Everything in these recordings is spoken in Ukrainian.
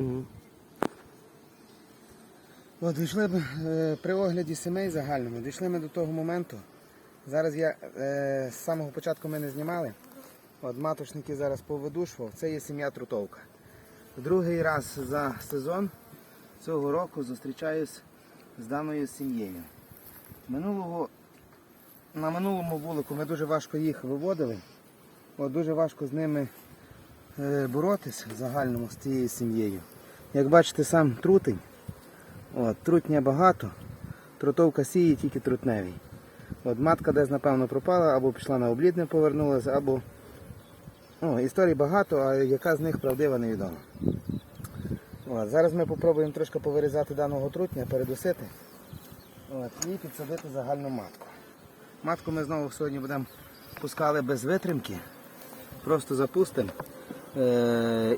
Угу. От, дійшли б е, при огляді сімей загальному, дійшли ми до того моменту. Зараз я е, з самого початку ми не знімали. От маточники зараз повидушував. Це є сім'я Трутовка. Другий раз за сезон цього року зустрічаюсь з даною сім'єю. Минулого, на минулому вулику ми дуже важко їх виводили. От, дуже важко з ними боротись в загальному з цією сім'єю. Як бачите, сам трутень. От, трутня багато, трутовка сіє тільки трутневий. От матка десь, напевно, пропала, або пішла на облідне, повернулася, або. О, історій багато, а яка з них правдива, невідома. От, зараз ми спробуємо трошки повирізати даного трутня, передусити От, і підсадити загальну матку. Матку ми знову сьогодні будемо пускали без витримки. Просто запустимо е-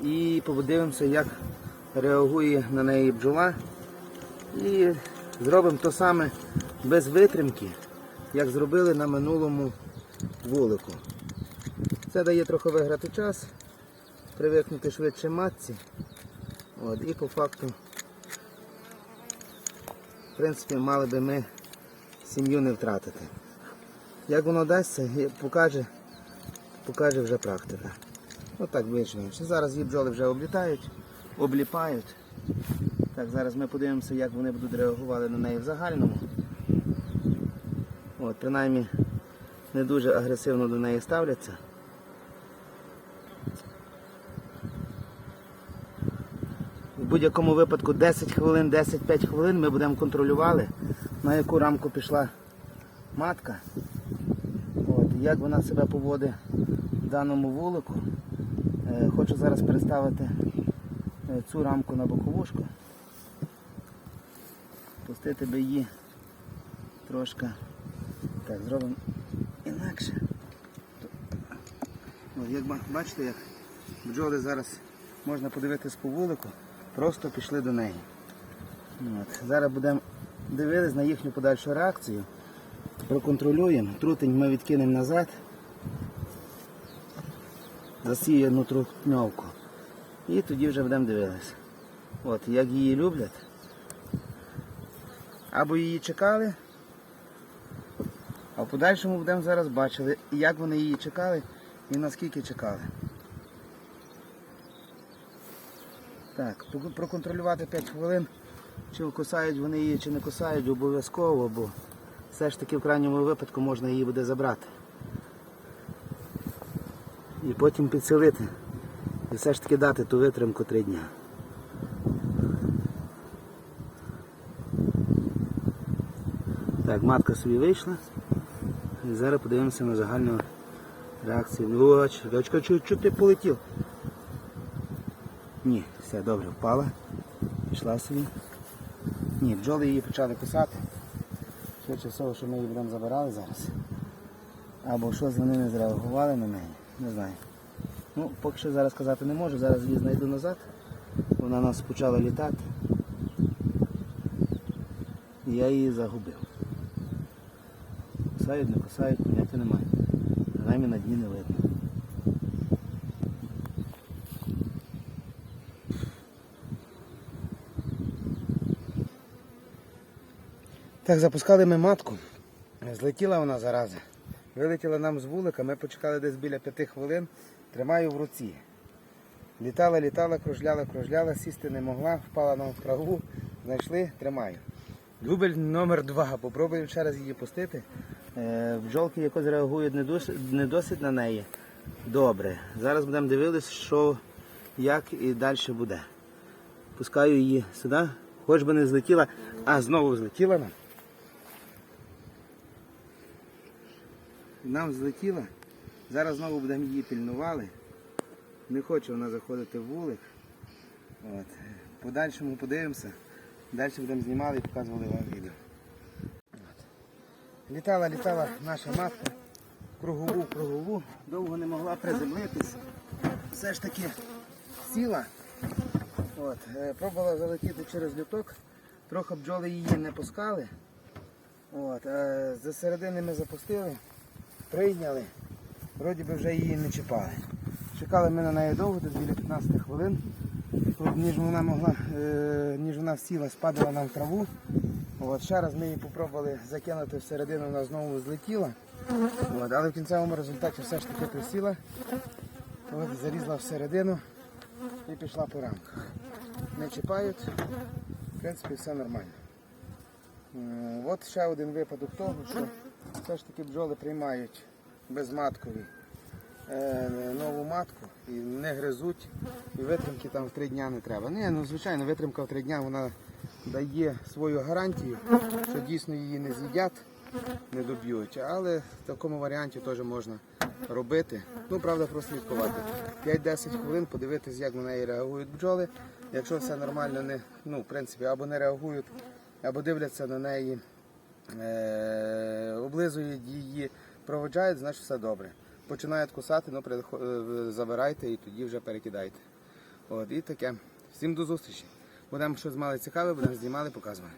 і подивимося, як реагує на неї бджола. І зробимо то саме без витримки, як зробили на минулому вулику. Це дає трохи виграти час, привикнути швидше матці. От, і по факту, в принципі, мали би ми сім'ю не втратити. Як воно дасться, покаже, покаже вже практика. Отак більш-менш. Зараз її бджоли вже облітають, обліпають. Так, зараз ми подивимося, як вони будуть реагувати на неї в загальному. От, принаймні не дуже агресивно до неї ставляться. В будь-якому випадку 10 хвилин, 10-5 хвилин ми будемо контролювати, на яку рамку пішла матка. От, як вона себе поводить в даному вулику. Е, Хочу зараз переставити е, цю рамку на боковушку. Пустити би її трошки. Так, зробимо інакше. От, як бачите, як бджоли зараз можна подивитись по вулику, просто пішли до неї. От. Зараз будемо дивитися на їхню подальшу реакцію. Проконтролюємо. Трутень ми відкинемо назад. Засіяну трутньовку. І тоді вже будемо дивитися. От, як її люблять. Або її чекали, а в подальшому будемо зараз бачили, як вони її чекали і наскільки чекали. Так, проконтролювати 5 хвилин, чи кусають вони її, чи не кусають, обов'язково, бо все ж таки в крайньому випадку можна її буде забрати. І потім підселити. І все ж таки дати ту витримку 3 дня. Так, матка собі вийшла. І зараз подивимося на загальну реакцію. Ну, Оч, дочка, чого ти полетів? Ні, все добре, впала. Пішла собі. Ні, бджоли її почали кусати. Швидше всього, що ми її будемо забирали зараз. Або щось вони не зреагували на неї. Не знаю. Ну, поки що зараз казати не можу, зараз її знайду назад. Вона нас почала літати. І я її загубив. Кусають, не кусають, поняття немає. Принаймні на дні не видно. Так, запускали ми матку. Злетіла вона зараза. Вилетіла нам з вулика, ми почекали десь біля п'яти хвилин, тримаю в руці. Літала, літала, кружляла, кружляла, сісти не могла, впала нам в траву, знайшли, тримаю. Дубль номер два. Попробуємо ще раз її пустити. Е, бджолки якось реагують не не досить на неї. Добре. Зараз будемо дивитися, що, як і далі буде. Пускаю її сюди, хоч би не злетіла, а знову злетіла нам. Нам злетіла. Зараз знову будемо її пільнували. Не хоче вона заходити в вулик. От. Подальшому подивимося. Далі будемо знімали і показували вам відео. От. Літала, літала наша матка. Кругову, кругову. Довго не могла приземлитись. Все ж таки сіла. От. е, Пробувала залетіти через люток. Трохи бджоли її не пускали. От. е, З середини ми запустили, прийняли. Вроді би вже її не чіпали. Чекали ми на неї довго, десь біля 15 хвилин. Ніж вона могла, е, ніж вона сіла, спадала нам в траву. От, ще раз ми її спробували закинути всередину, вона знову злетіла. От, але в кінцевому результаті все ж таки присіла. От, зарізала всередину і пішла по рамках. Не чіпають, в принципі, все нормально. Е, От ще один випадок того, що все ж таки бджоли приймають безматкові е, нову матку і не гризуть, і витримки там в три дня не треба. Ні, ну звичайно, витримка в три дня вона дає свою гарантію, що дійсно її не з'їдять, не доб'ють. Але в такому варіанті теж можна робити. Ну, правда, прослідкувати. 5-10 хвилин, подивитись, як на неї реагують бджоли. Якщо все нормально, не, ну, в принципі, або не реагують, або дивляться на неї, облизують її, проводжають, значить все добре. Починають кусати, ну, е, забирайте і тоді вже перекидайте. От, і таке. Всім до зустрічі. Будемо щось мали цікаве, будемо знімали, показувати.